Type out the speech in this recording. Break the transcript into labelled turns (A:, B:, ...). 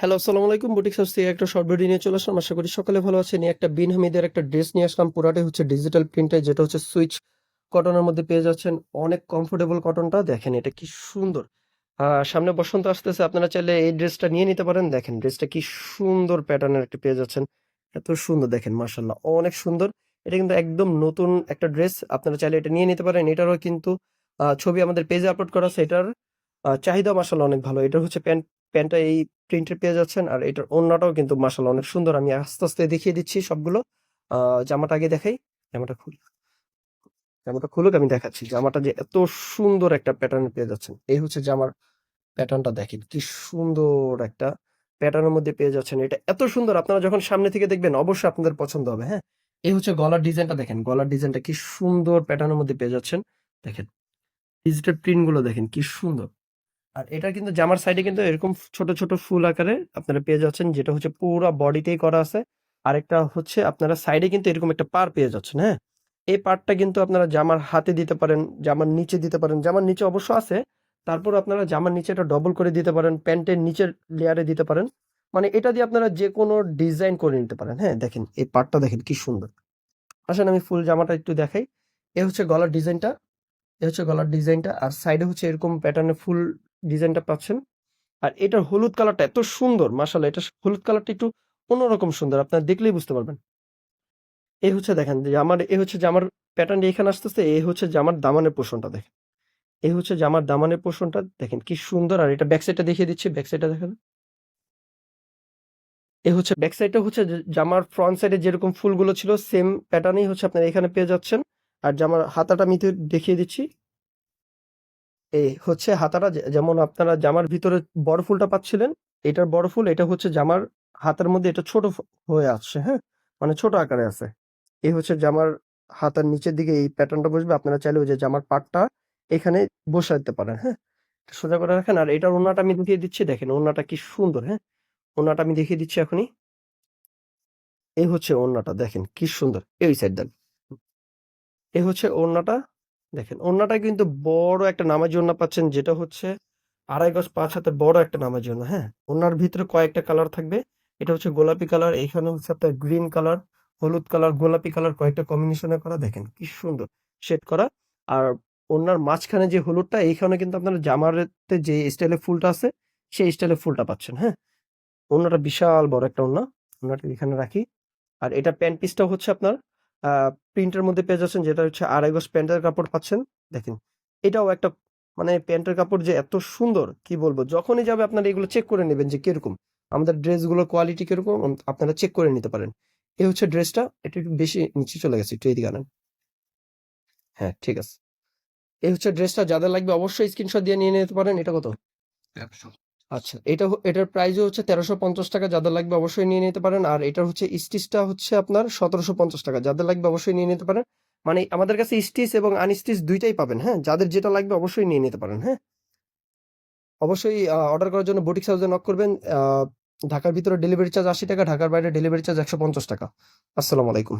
A: Hello আসসালামু আলাইকুম। Boutique house থেকে একটা শর্ট ভিডিও নিয়ে চলে আসলাম। আশা করি সকালে ভালো আছেন। একটা বিন হামিদের একটা ড্রেস নিয়ে আসলাম। পুরাটাই হচ্ছে ডিজিটাল প্রিন্টে যেটা হচ্ছে সুইচ কটনের মধ্যে পেয়ে যাচ্ছেন। অনেক কমফোর্টেবল কটনটা দেখেন এটা কি সুন্দর। সামনে বসন্ত আসতেছে। আপনারা চাইলে এই ড্রেসটা নিয়ে নিতে পারেন। দেখেন ড্রেসটা কি সুন্দর প্যাটার্নের একটা পেয়ে যাচ্ছেন। এত সুন্দর। দেখেন মার্শাল্লাহ অনেক সুন্দর। এটা কিন্তু একদম নতুন একটা ড্রেস আপনারা চাইলে এটা নিয়ে নিতে পারেন। এটারও কিন্তু ছবি আমাদের পেজে আপলোড করা আছে। এটার চাহিদা মার্শাল্লাহ অনেক ভালো। এটা হচ্ছে প্যান্ট প্যান্টটা এই প্রিন্টের পেয়ে যাচ্ছেন। আর এটার ওড়নাটাও কিন্তু মার্শাল্লাহ অনেক সুন্দর। আমি আস্তে আস্তে দেখিয়ে দিচ্ছি সবগুলো। জামাটা আগে দেখাই। জামাটা খুল, জামাটা খুলুক, আমি দেখাচ্ছি। জামাটা যে এত সুন্দর একটা প্যাটার্ন পেয়ে যাচ্ছেন। এই হচ্ছে জামার প্যাটার্নটা দেখেন। কি সুন্দর একটা প্যাটার্নের মধ্যে পেয়ে যাচ্ছেন। এটা এত সুন্দর। আপনারা যখন সামনে থেকে দেখবেন, অবশ্যই আপনাদের পছন্দ হবে হ্যাঁ? এই হচ্ছে গলার ডিজাইনটা দেখেন। গলার ডিজাইনটা কি সুন্দর প্যাটার্নের মধ্যে পেয়ে যাচ্ছেন। দেখেন ডিজিটাল প্রিন্টগুলো দেখেন, কি সুন্দর। আর এটা কিন্তু জামার সাইডে কিন্তু এরকম ছোট ছোট ফুল আকারে আপনারা পেয়ে যাচ্ছেন, যেটা হচ্ছে পুরো বডিতেই করা আছে। আরেকটা হচ্ছে আপনারা সাইডে কিন্তু এরকম একটা পার পেয়ে যাচ্ছেন হ্যাঁ? এই পার্টটা কিন্তু আপনারা জামার হাতে দিতে পারেন, জামার নিচে দিতে পারেন। জামার নিচে অবশ্য আছে, তারপর আপনারা জামার নিচে এটা ডবল করে দিতে পারেন, প্যান্টের নিচের লেয়ারে দিতে পারেন। মানে এটা দিয়ে আপনারা যে কোনো ডিজাইন করে নিতে পারেন হ্যাঁ? দেখেন, এই পার্টটা দেখেন কি সুন্দর। আসেন আমি ফুল জামাটা একটু দেখাই। এ হচ্ছে গলার ডিজাইনটা এ হচ্ছে গলার ডিজাইনটা আর সাইডে হচ্ছে এরকম প্যাটার্নে ফুল ডিজাইনটা পাচ্ছেন। আর এটার হলুদ কালারটা এত সুন্দর, মাশাআল্লাহ, এটা হলুদ কালারটা একটু অন্যরকম সুন্দর, আপনারা দেখলেই বুঝতে পারবেন। এই হচ্ছে দেখেন, যে আমার, এ হচ্ছে জামার প্যাটার্নটা এখানে আসতেছে এই হচ্ছে জামার দামানের পোষণটা দেখেন। এই হচ্ছে জামার দামানের পোষণটা দেখেন কি সুন্দর, আর এটা ব্যাক সাইডটা দেখিয়ে দিচ্ছি ব্যাক সাইডটা দেখেন। এ হচ্ছে ব্যাক সাইডটা হচ্ছে জামার ফ্রন্ট সাইডে যেরকম ফুলগুলো ছিল সেম প্যাটার্নই হচ্ছে আপনারা এখানে পেয়ে যাচ্ছেন। আর জামার হাতাটা আমি দেখিয়ে দিচ্ছি এই হচ্ছে হাতাটা যেমন আপনারা জামার ভিতরে বড় ফুলটা পাচ্ছিলেন, এটার বড় ফুল, এটা হচ্ছে জামার হাতার মধ্যে এটা ছোট হয়ে আসছে হ্যাঁ? মানে ছোট আকারে আছে। এই হচ্ছে জামার হাতার নিচের দিকে এই প্যাটার্নটা বসবে, আপনারা চাইলে ওই যে জামার পাটটা এখানে বসাতে পারেন হ্যাঁ? সোজা করে রাখেন, আর এটার ওড়নাটা আমি দেখিয়ে দিচ্ছি, দেখেন ওড়নাটা কি সুন্দর হ্যাঁ? ওড়নাটা আমি দেখিয়ে দিচ্ছি এখনই। এই হচ্ছে ওড়নাটা, দেখেন কি সুন্দর, এই সাইড দেন। এই হচ্ছে ওড়নাটা দেখেন, ওড়নাটা কিন্তু বড় একটা নামাজি ওড়না পাচ্ছেন, যেটা হচ্ছে আড়াই গজ পাঁচ হাতের বড় একটা নামাজি ওড়না হ্যাঁ? ওড়নার ভিতরে কয়েকটা কালার থাকবে, এটা হচ্ছে গোলাপি কালার, এখানে হচ্ছে আপনার গ্রিন কালার, হলুদ কালার, গোলাপি কালার, কয়েকটা কম্বিনেশনে করা, দেখেন কি সুন্দর শেড করা, আর ওড়নার মাঝখানে যে হলুদটা, এইখানে কিন্তু আপনার জামারেতে যে স্টাইলে ফুলটা আছে, সেই স্টাইলে ফুলটা পাচ্ছেন হ্যাঁ? ওড়নাটা বিশাল বড় একটা ওড়না, ওড়নাটা এখানে রাখি, আর এটা প্যান্ট পিসটা হচ্ছে আপনার প্রিন্টের মধ্যে পেয়ে যাচ্ছেন যেটা হচ্ছে আড়াই গজ প্যান্টের কাপড় পাচ্ছেন। দেখেন, এটাও একটা মানে প্যান্টের কাপড় যে এত সুন্দর, কি বলব? যখনই যাবে আপনারা এগুলো চেক করে নেবেন যে কীরকম। আমাদের ড্রেসগুলোর কোয়ালিটি কীরকম আপনারা চেক করে নিতে পারেন। এই হচ্ছে ড্রেসটা, এটা একটু বেশি নিচে চলে গেছে, একটু এদিকে আনেন। হ্যাঁ ঠিক আছে। এই হচ্ছে ড্রেসটা, যাদের লাগবে অবশ্যই স্ক্রিনশট দিয়ে নিয়ে নিতে পারেন। এটা কত? আচ্ছা এটা এটার প্রাইসও হচ্ছে তেরোশো পঞ্চাশ টাকা। যাদের লাগবে অবশ্যই নিয়ে নিতে পারেন। আর এটার হচ্ছে স্টিচটা হচ্ছে আপনার সতেরোশো পঞ্চাশ টাকা। যাদের লাগবে অবশ্যই নিয়ে নিতে পারেন। মানে আমাদের কাছে স্টিচ এবং আনস্টিচ দুইটাই পাবেন হ্যাঁ? যাদের যেটা লাগবে অবশ্যই নিয়ে নিতে পারেন হ্যাঁ? অবশ্যই অর্ডার করার জন্য বুটিক হাউসে নক করবেন। ঢাকার ভিতরে ডেলিভারি চার্জ আশি টাকা, ঢাকার বাইরে ডেলিভারি চার্জ একশো পঞ্চাশ টাকা। আসসালামু আলাইকুম।